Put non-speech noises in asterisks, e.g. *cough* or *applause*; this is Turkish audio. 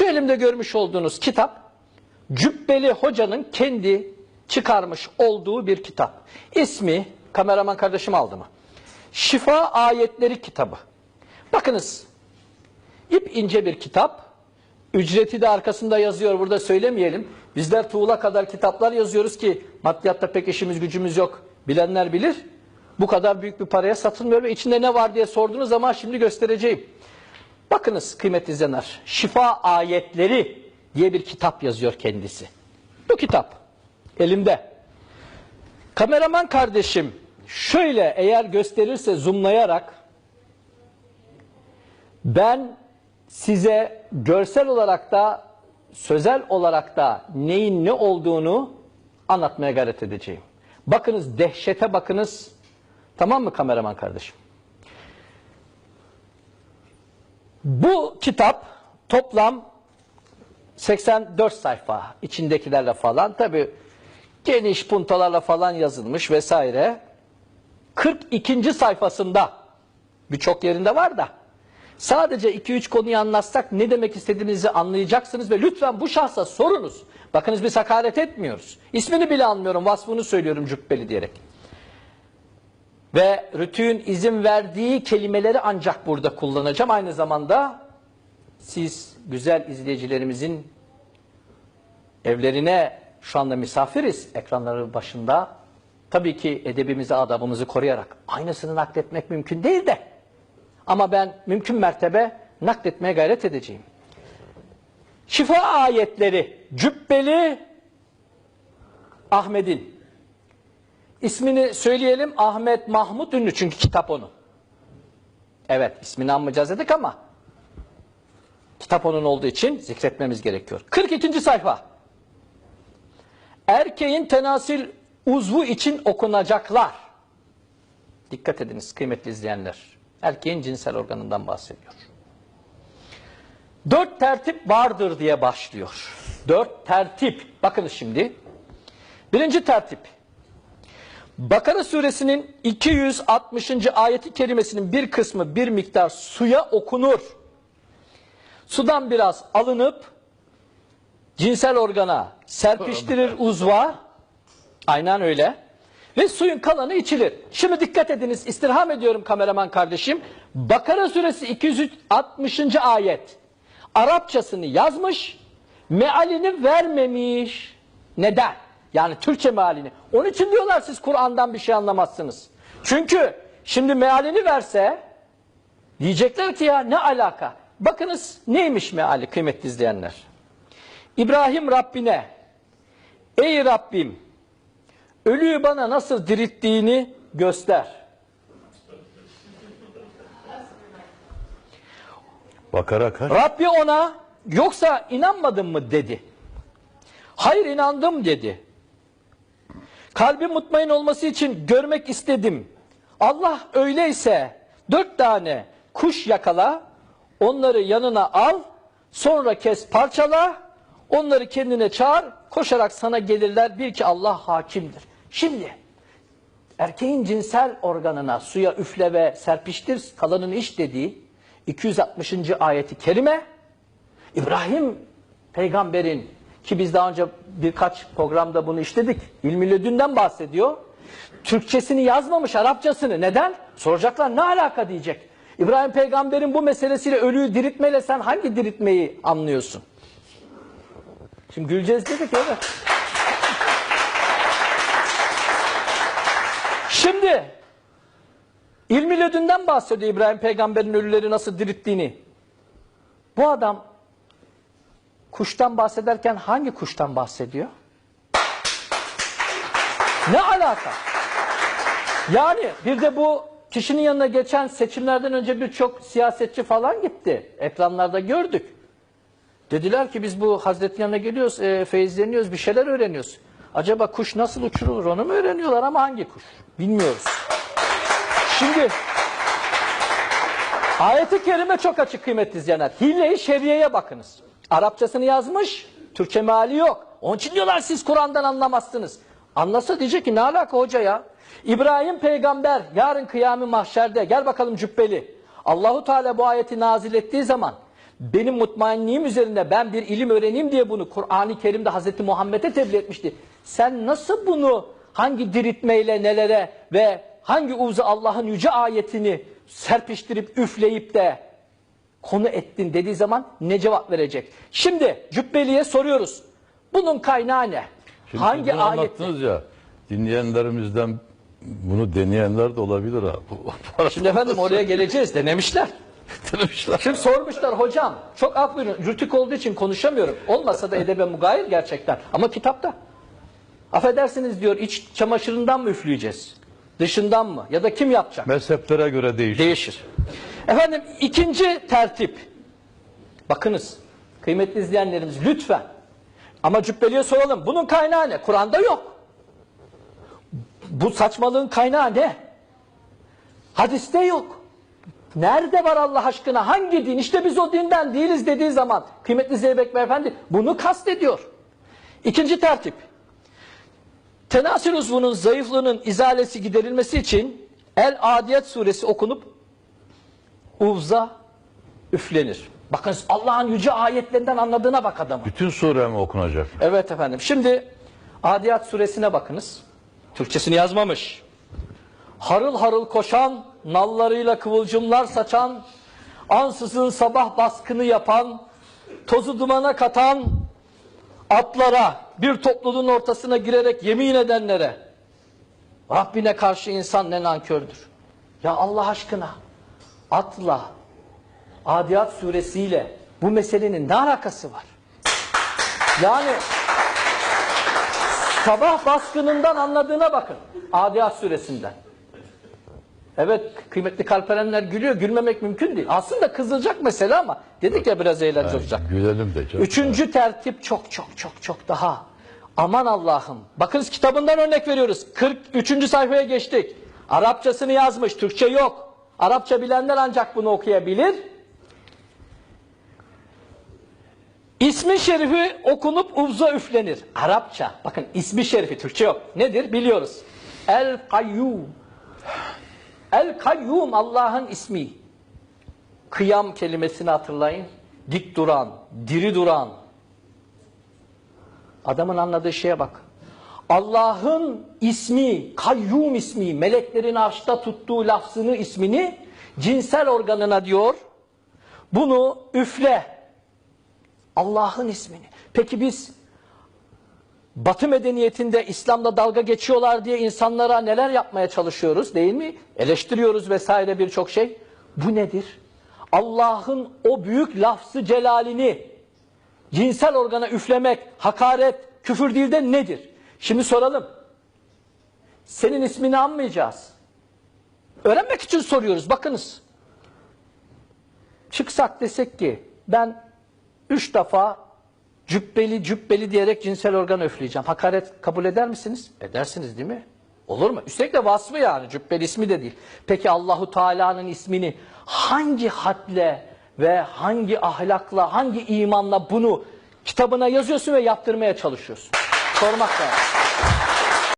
Şu elimde görmüş olduğunuz kitap Cübbeli Hoca'nın kendi çıkarmış olduğu bir kitap. İsmi kameraman kardeşim aldı mı? Şifa Ayetleri kitabı. Bakınız ip ince bir kitap. Ücreti de arkasında yazıyor burada söylemeyelim. Bizler tuğla kadar kitaplar yazıyoruz ki maddiyatta pek işimiz gücümüz yok. Bilenler bilir. Bu kadar büyük bir paraya satılmıyor ve içinde ne var diye sorduğunuz zaman şimdi göstereceğim. Bakınız kıymetli izleyenler. Şifa Ayetleri diye bir kitap yazıyor kendisi. Bu kitap elimde. Kameraman kardeşim şöyle eğer gösterirse zoomlayarak ben size görsel olarak da sözel olarak da neyin ne olduğunu anlatmaya gayret edeceğim. Bakınız dehşete bakınız. Tamam mı kameraman kardeşim? Bu kitap toplam 84 sayfa içindekilerle falan tabi geniş puntalarla falan yazılmış vesaire. 42. sayfasında birçok yerinde var da sadece 2-3 konuyu anlatsak ne demek istediğinizi anlayacaksınız ve lütfen bu şahsa sorunuz. Bakınız biz hakaret etmiyoruz. İsmini bile anmıyorum, vasfını söylüyorum cübbeli diyerek. Ve Rütü'nün izin verdiği kelimeleri ancak burada kullanacağım. Aynı zamanda siz güzel izleyicilerimizin evlerine şu anda misafiriz ekranları başında. Tabii ki edebimizi, adabımızı koruyarak aynısını nakletmek mümkün değil de. Ama ben mümkün mertebe nakletmeye gayret edeceğim. Şifa ayetleri Cübbeli Ahmet'in İsmini söyleyelim Ahmet Mahmut Ünlü çünkü kitap onun. Evet ismini anmayacağız dedik ama kitap onun olduğu için zikretmemiz gerekiyor. 42. sayfa. Erkeğin tenasil uzvu için okunacaklar. Dikkat ediniz kıymetli izleyenler. Erkeğin cinsel organından bahsediyor. Dört tertip vardır diye başlıyor. Dört tertip. Bakınız şimdi. Birinci tertip. Bakara suresinin 260. ayeti kerimesinin bir kısmı bir miktar suya okunur. Sudan biraz alınıp cinsel organa serpiştirir *laughs* uzva. Aynen öyle. Ve suyun kalanı içilir. Şimdi dikkat ediniz istirham ediyorum kameraman kardeşim. Bakara suresi 260. ayet. Arapçasını yazmış, mealini vermemiş. Neden? Yani Türkçe mealini. Onun için diyorlar siz Kur'an'dan bir şey anlamazsınız. Çünkü şimdi mealini verse diyecekler ki ya ne alaka? Bakınız neymiş meali kıymetli izleyenler. İbrahim Rabbine ey Rabbim ölüyü bana nasıl dirilttiğini göster. Bakara kaç? Rabbi ona yoksa inanmadın mı dedi. Hayır inandım dedi. Kalbi mutmain olması için görmek istedim. Allah öyleyse dört tane kuş yakala, onları yanına al, sonra kes parçala, onları kendine çağır, koşarak sana gelirler, bil ki Allah hakimdir. Şimdi erkeğin cinsel organına suya üfle ve serpiştir kalanını iç dediği 260. ayeti kerime İbrahim peygamberin ki biz daha önce birkaç programda bunu işledik. İlmi ledünden bahsediyor. Türkçesini yazmamış, Arapçasını. Neden? Soracaklar ne alaka diyecek. İbrahim peygamberin bu meselesiyle ölüyü diriltmeyle sen hangi diriltmeyi anlıyorsun? Şimdi güleceğiz dedik evet. Şimdi ilmi ledünden bahsediyor İbrahim peygamberin ölüleri nasıl dirilttiğini. Bu adam kuştan bahsederken hangi kuştan bahsediyor? Ne alaka? Yani bir de bu kişinin yanına geçen seçimlerden önce birçok siyasetçi falan gitti. Ekranlarda gördük. Dediler ki biz bu Hazretin yanına geliyoruz, e, feyizleniyoruz, bir şeyler öğreniyoruz. Acaba kuş nasıl uçurulur onu mu öğreniyorlar ama hangi kuş? Bilmiyoruz. Şimdi ayeti kerime çok açık kıymetli izleyenler. Hile-i şeriyeye bakınız. Arapçasını yazmış, Türkçe meali yok. Onun için diyorlar siz Kur'an'dan anlamazsınız. Anlasa diyecek ki ne alaka hoca ya? İbrahim peygamber yarın kıyamı mahşerde gel bakalım cübbeli. Allahu Teala bu ayeti nazil ettiği zaman benim mutmainliğim üzerine ben bir ilim öğreneyim diye bunu Kur'an-ı Kerim'de Hazreti Muhammed'e tebliğ etmişti. Sen nasıl bunu hangi diriltmeyle nelere ve hangi uza Allah'ın yüce ayetini serpiştirip üfleyip de konu ettin dediği zaman ne cevap verecek? Şimdi Cübbeli'ye soruyoruz. Bunun kaynağı ne? Şimdi hangi bunu ayette? anlattınız ya. Dinleyenlerimizden bunu deneyenler de olabilir ha. Şimdi efendim *laughs* oraya geleceğiz. Denemişler. Denemişler. Şimdi sormuşlar hocam. Çok af buyurun. Rütük olduğu için konuşamıyorum. Olmasa da edebe mugayir gerçekten. Ama kitapta. Affedersiniz diyor iç çamaşırından mı üfleyeceğiz? Dışından mı? Ya da kim yapacak? Mezheplere göre değişir. Değişir. Efendim ikinci tertip. Bakınız kıymetli izleyenlerimiz lütfen. Ama Cübbeli'ye soralım. Bunun kaynağı ne? Kur'an'da yok. Bu saçmalığın kaynağı ne? Hadiste yok. Nerede var Allah aşkına? Hangi din? İşte biz o dinden değiliz dediği zaman kıymetli Zeybek Beyefendi bunu kastediyor. İkinci tertip. Tenasül uzvunun zayıflığının izalesi giderilmesi için El Adiyet suresi okunup uvza üflenir. Bakın Allah'ın yüce ayetlerinden anladığına bak adamın. Bütün sure mi okunacak? Evet efendim. Şimdi Adiyat suresine bakınız. Türkçesini yazmamış. Harıl harıl koşan, nallarıyla kıvılcımlar saçan, ansızın sabah baskını yapan, tozu dumana katan, atlara, bir topluluğun ortasına girerek yemin edenlere, Rabbine karşı insan ne nankördür. Ya Allah aşkına, atla, Adiyat suresiyle bu meselenin ne alakası var? Yani sabah baskınından anladığına bakın. Adiyat suresinden. Evet kıymetli kalperenler gülüyor. Gülmemek mümkün değil. Aslında kızılacak mesele ama dedik ya biraz eğlence olacak. Gülelim de canım. Üçüncü tertip çok çok çok çok daha. Aman Allah'ım. Bakınız kitabından örnek veriyoruz. 43. sayfaya geçtik. Arapçasını yazmış. Türkçe yok. Arapça bilenler ancak bunu okuyabilir. İsmi şerifi okunup uvza üflenir. Arapça. Bakın ismi şerifi Türkçe yok. Nedir? Biliyoruz. El Kayyum. El Kayyum Allah'ın ismi. Kıyam kelimesini hatırlayın. Dik duran, diri duran. Adamın anladığı şeye bak. Allah'ın ismi, kayyum ismi, meleklerin arşta tuttuğu lafzını, ismini cinsel organına diyor. Bunu üfle. Allah'ın ismini. Peki biz Batı medeniyetinde İslam'da dalga geçiyorlar diye insanlara neler yapmaya çalışıyoruz değil mi? Eleştiriyoruz vesaire birçok şey. Bu nedir? Allah'ın o büyük lafzı celalini cinsel organa üflemek, hakaret, küfür değil de nedir? Şimdi soralım. Senin ismini anmayacağız. Öğrenmek için soruyoruz. Bakınız. Çıksak desek ki ben üç defa cübbeli cübbeli diyerek cinsel organ öfleyeceğim. Hakaret kabul eder misiniz? Edersiniz değil mi? Olur mu? Üstelik de vasfı yani cübbeli ismi de değil. Peki Allahu Teala'nın ismini hangi hadle ve hangi ahlakla, hangi imanla bunu kitabına yazıyorsun ve yaptırmaya çalışıyorsun? sormaq da.